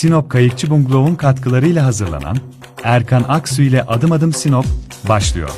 Sinop Kayıkçı Bungalov'un katkılarıyla hazırlanan Erkan Aksu ile Adım Adım Sinop başlıyor.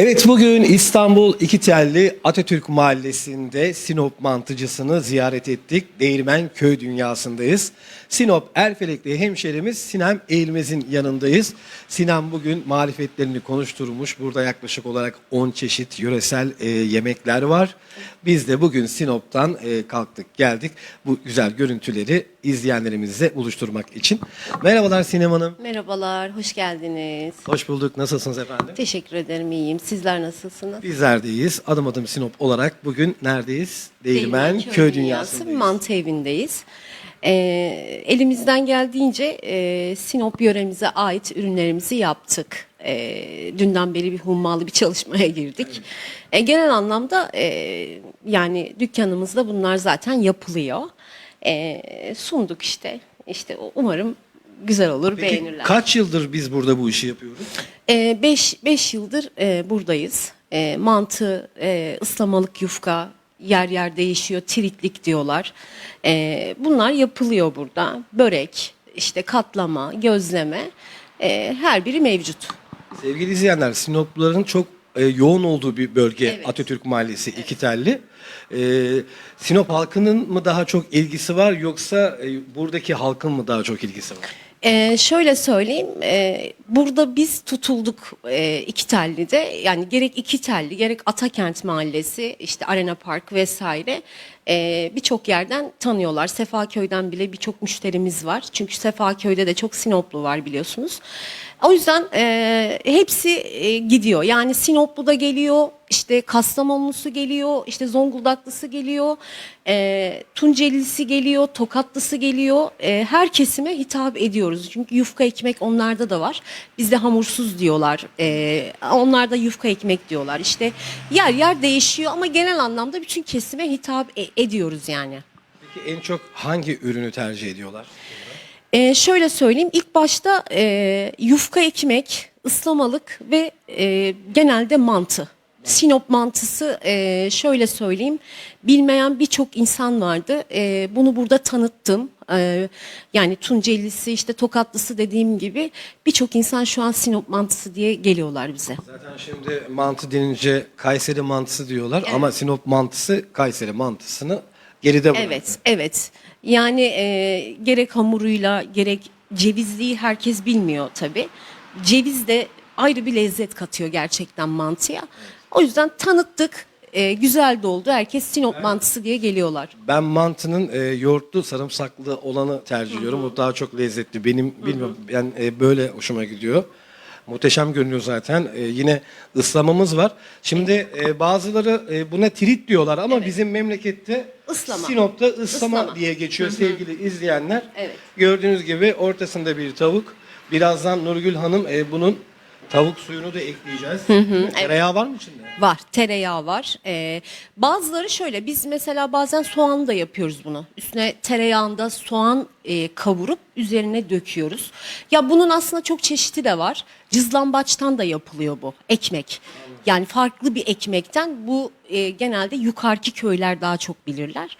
Evet bugün İstanbul İkitelli Atatürk Mahallesi'nde Sinop mantıcısını ziyaret ettik. Değirmen Köy Dünyası'ndayız. Sinop Erfelekli hemşerimiz Sinem Eğilmez'in yanındayız. Sinem bugün marifetlerini konuşturmuş. Burada yaklaşık olarak 10 çeşit yöresel e, yemekler var. Biz de bugün Sinop'tan e, kalktık geldik. Bu güzel görüntüleri izleyenlerimizle buluşturmak için. Merhabalar Sinem Hanım. Merhabalar, hoş geldiniz. Hoş bulduk. Nasılsınız efendim? Teşekkür ederim, iyiyim. Sizler nasılsınız? Bizler deyiz. Adım adım Sinop olarak bugün neredeyiz? Değirmen, Köy, Dünyası'ndayız. Mantı evindeyiz. Ee, elimizden geldiğince e, Sinop yöremize ait ürünlerimizi yaptık. Ee, dünden beri bir hummalı bir çalışmaya girdik. Ee, genel anlamda e, yani dükkanımızda bunlar zaten yapılıyor. Ee, sunduk işte. İşte umarım güzel olur, Peki beğenirler. kaç yıldır biz burada bu işi yapıyoruz? 5 yıldır e, buradayız. E, mantı, e, ıslamalık yufka, yer yer değişiyor, tiritlik diyorlar. E, bunlar yapılıyor burada. Börek, işte katlama, gözleme, e, her biri mevcut. Sevgili izleyenler, Sinopluların çok e, yoğun olduğu bir bölge Evet. Atatürk Mahallesi İkitelli. E, Sinop halkının mı daha çok ilgisi var yoksa e, buradaki halkın mı daha çok ilgisi var? Ee, şöyle söyleyeyim, e, burada biz tutulduk e, iki tellide. Yani gerek iki telli, gerek Atakent Mahallesi, işte Arena Park vesaire e, birçok yerden tanıyorlar. Sefaköy'den bile birçok müşterimiz var. Çünkü Sefaköy'de de çok Sinoplu var biliyorsunuz. O yüzden e, hepsi e, gidiyor. Yani Sinoplu da geliyor, işte Kastamonlusu geliyor, işte Zonguldaklısı geliyor, e, Tuncelisi geliyor, Tokatlısı geliyor. E, her kesime hitap ediyoruz. Çünkü yufka ekmek onlarda da var. Bizde hamursuz diyorlar. E, onlar da yufka ekmek diyorlar. İşte yer yer değişiyor ama genel anlamda bütün kesime hitap e- ediyoruz yani. Peki en çok hangi ürünü tercih ediyorlar? Ee, şöyle söyleyeyim, ilk başta e, yufka ekmek, ıslamalık ve e, genelde mantı. Sinop mantısı e, şöyle söyleyeyim, bilmeyen birçok insan vardı. E, bunu burada tanıttım. E, yani Tuncelisi, işte Tokatlısı dediğim gibi birçok insan şu an Sinop mantısı diye geliyorlar bize. Zaten şimdi mantı denince Kayseri mantısı diyorlar ama Sinop mantısı Kayseri mantısını geride bıraktı. Evet, evet. Yani e, gerek hamuruyla gerek cevizliği herkes bilmiyor tabii. Ceviz de ayrı bir lezzet katıyor gerçekten mantıya. O yüzden tanıttık. E, güzel de oldu. Herkes Sinop mantısı diye geliyorlar. Ben mantının e, yoğurtlu sarımsaklı olanı tercih ediyorum. O daha çok lezzetli. Benim bilmiyorum ben e, böyle hoşuma gidiyor. Muhteşem görünüyor zaten. E, yine ıslamamız var. Şimdi e, bazıları e, buna tirit diyorlar ama bizim memlekette Islama. Sinop'ta ıslama, Islama. diye geçiyor sevgili izleyenler. Evet. Gördüğünüz gibi ortasında bir tavuk. Birazdan Nurgül Hanım e, bunun tavuk suyunu da ekleyeceğiz. Tereyağı var mı içinde? Var, tereyağı var. Ee, bazıları şöyle, biz mesela bazen soğan da yapıyoruz bunu. Üstüne tereyağında soğan e, kavurup üzerine döküyoruz. Ya bunun aslında çok çeşidi de var. Cızlambaçtan da yapılıyor bu ekmek. Yani farklı bir ekmekten bu e, genelde yukarıki köyler daha çok bilirler.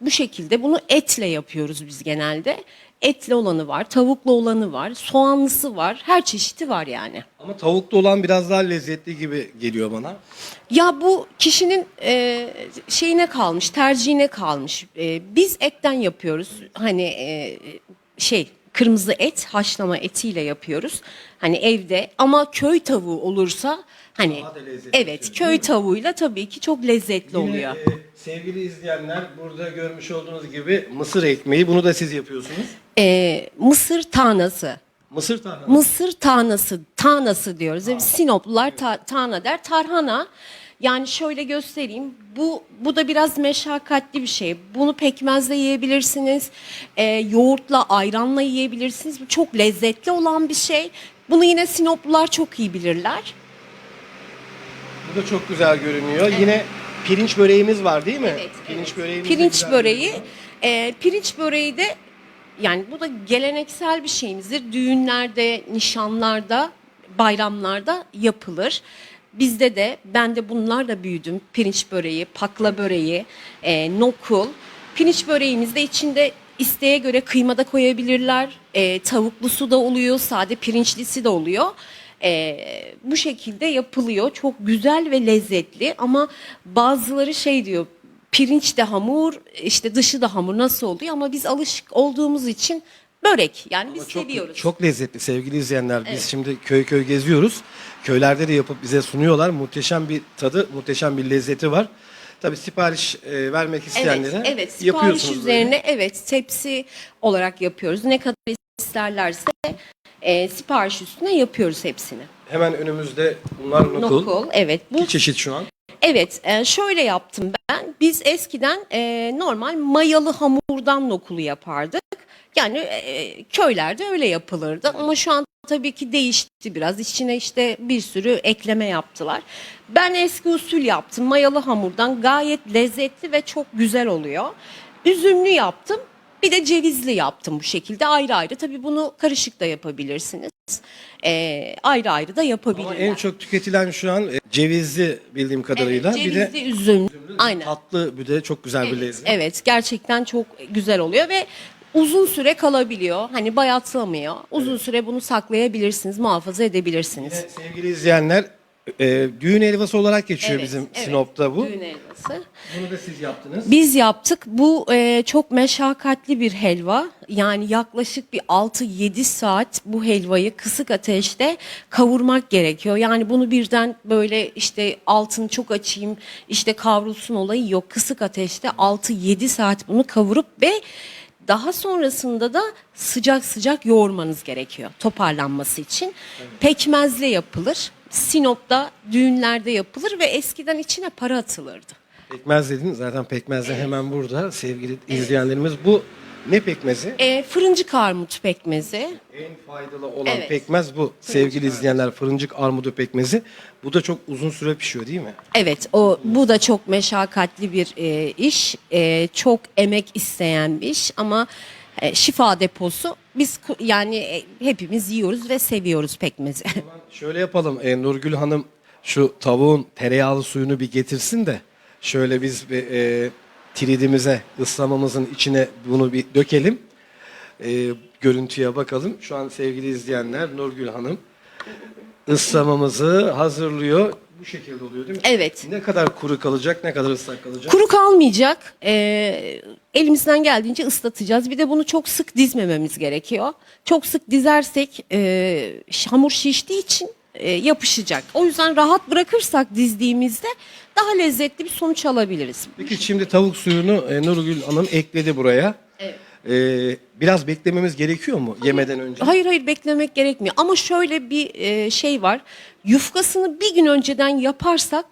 Bu şekilde bunu etle yapıyoruz biz genelde. Etli olanı var, tavuklu olanı var, soğanlısı var, her çeşidi var yani. Ama tavuklu olan biraz daha lezzetli gibi geliyor bana. Ya bu kişinin e, şeyine kalmış, tercihine kalmış. E, biz etten yapıyoruz. Hani e, şey kırmızı et haşlama etiyle yapıyoruz. Hani evde ama köy tavuğu olursa hani Daha da lezzetli evet oluyor, köy tavuğuyla tabii ki çok lezzetli Yine, oluyor. e, sevgili izleyenler burada görmüş olduğunuz gibi mısır ekmeği bunu da siz yapıyorsunuz. Ee, mısır tanası. Mısır tarhanası. Mısır tanası, tanası diyoruz. Evet, Sinoplular ta- tana der. Tarhana yani şöyle göstereyim. Bu bu da biraz meşakkatli bir şey. Bunu pekmezle yiyebilirsiniz. e, yoğurtla, ayranla yiyebilirsiniz. Bu çok lezzetli olan bir şey. Bunu yine Sinoplular çok iyi bilirler. Bu da çok güzel görünüyor. Yine pirinç böreğimiz var değil mi? Evet, Pirinç böreğimiz de Pirinç güzel böreği, e, pirinç böreği de yani bu da geleneksel bir şeyimizdir. Düğünlerde, nişanlarda, bayramlarda yapılır. Bizde de ben de bunlarla büyüdüm. Pirinç böreği, pakla böreği, e, nokul. Pirinç böreğimizde içinde isteğe göre kıyma da koyabilirler. E, tavuklusu da oluyor, sade pirinçlisi de oluyor. E, bu şekilde yapılıyor. Çok güzel ve lezzetli ama bazıları şey diyor pirinç de hamur, işte dışı da hamur nasıl oluyor ama biz alışık olduğumuz için börek yani biz Ama çok, seviyoruz. Çok lezzetli sevgili izleyenler. Biz şimdi köy köy geziyoruz. Köylerde de yapıp bize sunuyorlar. Muhteşem bir tadı, muhteşem bir lezzeti var. Tabii sipariş e, vermek isteyenlere Evet, evet. Sipariş yapıyorsunuz böyle. üzerine evet tepsi olarak yapıyoruz. Ne kadar isterlerse e, sipariş üstüne yapıyoruz hepsini. Hemen önümüzde bunlar nokul. Nokul, evet. Bu İki çeşit şu an. Evet, e, şöyle yaptım ben. Biz eskiden e, normal mayalı hamurdan nokulu yapardık. Yani e, köylerde öyle yapılırdı ama şu an tabii ki değişti biraz. İçine işte bir sürü ekleme yaptılar. Ben eski usul yaptım. Mayalı hamurdan gayet lezzetli ve çok güzel oluyor. Üzümlü yaptım. Bir de cevizli yaptım bu şekilde ayrı ayrı. Tabii bunu karışık da yapabilirsiniz. E, ayrı ayrı da yapabilirler. Ama en çok tüketilen şu an e, cevizli bildiğim kadarıyla. Evet, bir de cevizli üzüm. Aynen. tatlı bir de çok güzel bir Evet, lezzet. evet gerçekten çok güzel oluyor ve uzun süre kalabiliyor. Hani bayatlamıyor. Uzun süre bunu saklayabilirsiniz, muhafaza edebilirsiniz. Sevgili izleyenler e, düğün helvası olarak geçiyor Evet, bizim evet. Sinop'ta bu. Düğün helvası. Bunu da siz yaptınız. Biz yaptık. Bu e, çok meşakkatli bir helva. Yani yaklaşık bir 6-7 saat bu helvayı kısık ateşte kavurmak gerekiyor. Yani bunu birden böyle işte altını çok açayım işte kavrulsun olayı yok. Kısık ateşte 6-7 saat bunu kavurup ve daha sonrasında da sıcak sıcak yoğurmanız gerekiyor toparlanması için. Pekmezle yapılır. Sinop'ta düğünlerde yapılır ve eskiden içine para atılırdı. Pekmez dedin zaten pekmez de hemen burada sevgili izleyenlerimiz. Bu ne pekmezi? E, fırıncık armut pekmezi. En faydalı olan Evet. pekmez bu sevgili izleyenler fırıncık armudu pekmezi. Bu da çok uzun süre pişiyor değil mi? Evet, o bu da çok meşakkatli bir e, iş, E, çok emek isteyen bir iş ama e, şifa deposu. Biz yani e, hepimiz yiyoruz ve seviyoruz pekmezi. Şöyle yapalım e, Nurgül Hanım şu tavuğun tereyağlı suyunu bir getirsin de şöyle biz bir, e, tridimize ıslamamızın içine bunu bir dökelim. E, görüntüye bakalım. Şu an sevgili izleyenler Nurgül Hanım ıslamamızı hazırlıyor. Bu şekilde oluyor değil mi? Evet. Ne kadar kuru kalacak, ne kadar ıslak kalacak? Kuru kalmayacak. E, elimizden geldiğince ıslatacağız. Bir de bunu çok sık dizmememiz gerekiyor. Çok sık dizersek e, hamur şiştiği için e, yapışacak. O yüzden rahat bırakırsak dizdiğimizde daha lezzetli bir sonuç alabiliriz. Peki şimdi tavuk suyunu e, Nurgül Hanım ekledi buraya. Evet. E, biraz beklememiz gerekiyor mu yemeden önce? Hayır hayır beklemek gerekmiyor. Ama şöyle bir e, şey var. Yufkasını bir gün önceden yaparsak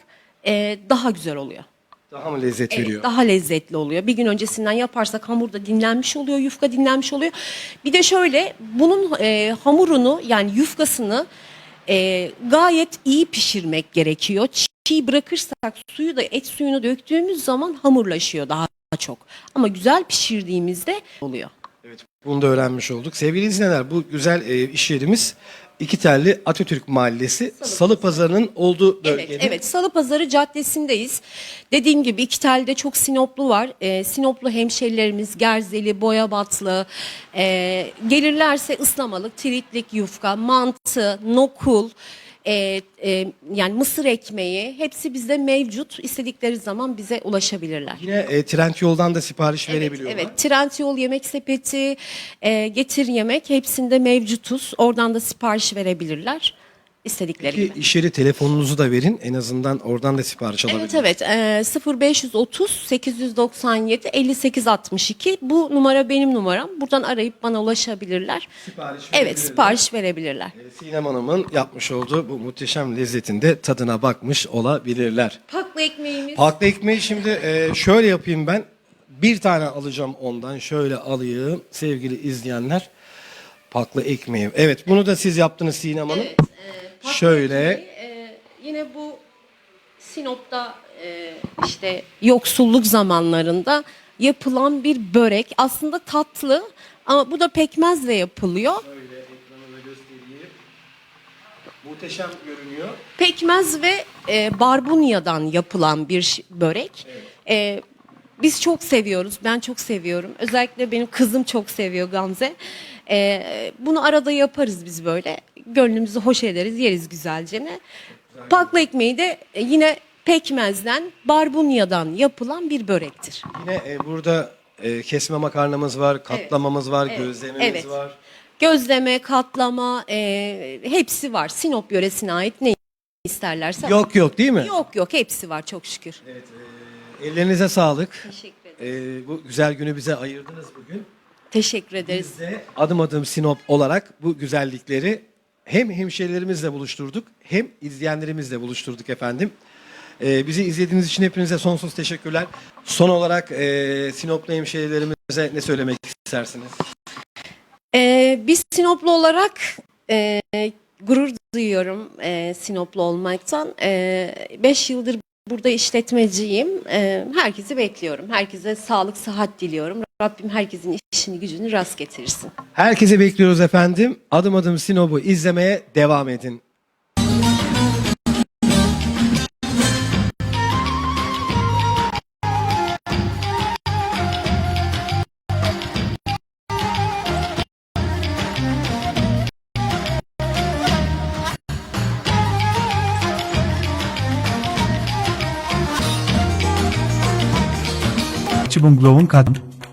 e, daha güzel oluyor. Daha mı lezzet Evet, veriyor? daha lezzetli oluyor. Bir gün öncesinden yaparsak hamur da dinlenmiş oluyor, yufka dinlenmiş oluyor. Bir de şöyle bunun e, hamurunu yani yufkasını e, gayet iyi pişirmek gerekiyor. Çiğ bırakırsak suyu da et suyunu döktüğümüz zaman hamurlaşıyor daha çok. Ama güzel pişirdiğimizde oluyor. Evet, bunu da öğrenmiş olduk. Sevgili izleyenler, bu güzel e, iş yerimiz İki Telli Atatürk Mahallesi, Salı Pazarı'nın olduğu bölgede. Evet, evet. Salı Pazarı Caddesi'ndeyiz. Dediğim gibi iki telde çok Sinoplu var. Ee, Sinoplu hemşerilerimiz Gerzeli, Boyabatlı. ee, gelirlerse ıslamalık, tritlik yufka, mantı, nokul. E, e, yani mısır ekmeği hepsi bizde mevcut. İstedikleri zaman bize ulaşabilirler. Yine e, Trendyol'dan da sipariş verebiliyorlar. evet. Trendyol yemek sepeti, e, getir yemek hepsinde mevcutuz. Oradan da sipariş verebilirler istedikleri Peki gibi. iş yeri telefonunuzu da verin. En azından oradan da sipariş alabilir. Evet evet e, 0530 897 58 62 bu numara benim numaram. Buradan arayıp bana ulaşabilirler. Sipariş Evet sipariş verebilirler. E, Sinem Hanım'ın yapmış olduğu bu muhteşem lezzetin de tadına bakmış olabilirler. Paklı ekmeğimiz. Paklı ekmeği şimdi e, şöyle yapayım ben. Bir tane alacağım ondan. Şöyle alayım sevgili izleyenler. Paklı ekmeği. Evet bunu da siz yaptınız Sinem Hanım. Evet, e, Şöyle. ekmeği, e, yine bu Sinop'ta e, işte yoksulluk zamanlarında yapılan bir börek. Aslında tatlı ama bu da pekmezle yapılıyor. Şöyle ekranı da göstereyim. Muhteşem görünüyor. Pekmez ve e, barbunyadan yapılan bir börek. E, biz çok seviyoruz. Ben çok seviyorum. Özellikle benim kızım çok seviyor Gamze. E, bunu arada yaparız biz böyle. Gönlümüzü hoş ederiz, yeriz güzelce. ne. Pakla ekmeği de e, yine pekmezden, barbunyadan yapılan bir börektir. Yine e, burada e, kesme makarnamız var, katlamamız var, Evet, gözlememiz evet. var. Gözleme, katlama e, hepsi var. Sinop yöresine ait ne isterlerse. Yok yok değil mi? Yok yok hepsi var çok şükür. Ellerinize sağlık. Teşekkür ederim. E, bu güzel günü bize ayırdınız bugün. Teşekkür ederiz. Biz de adım adım Sinop olarak bu güzellikleri hem hemşehrilerimizle buluşturduk hem izleyenlerimizle buluşturduk efendim. Ee, bizi izlediğiniz için hepinize sonsuz teşekkürler. Son olarak e, Sinoplu hemşehrilerimize ne söylemek istersiniz? Ee, biz Sinoplu olarak e, gurur duyuyorum e, Sinoplu olmaktan. 5 yıldır burada işletmeciyim. E, herkesi bekliyorum. Herkese sağlık, sıhhat diliyorum. Rabbim herkesin işini gücünü rast getirsin. Herkese bekliyoruz efendim. Adım adım Sinop'u izlemeye devam edin. Çi Bungalov'un kat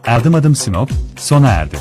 Adım Adım Sinop sona erdi.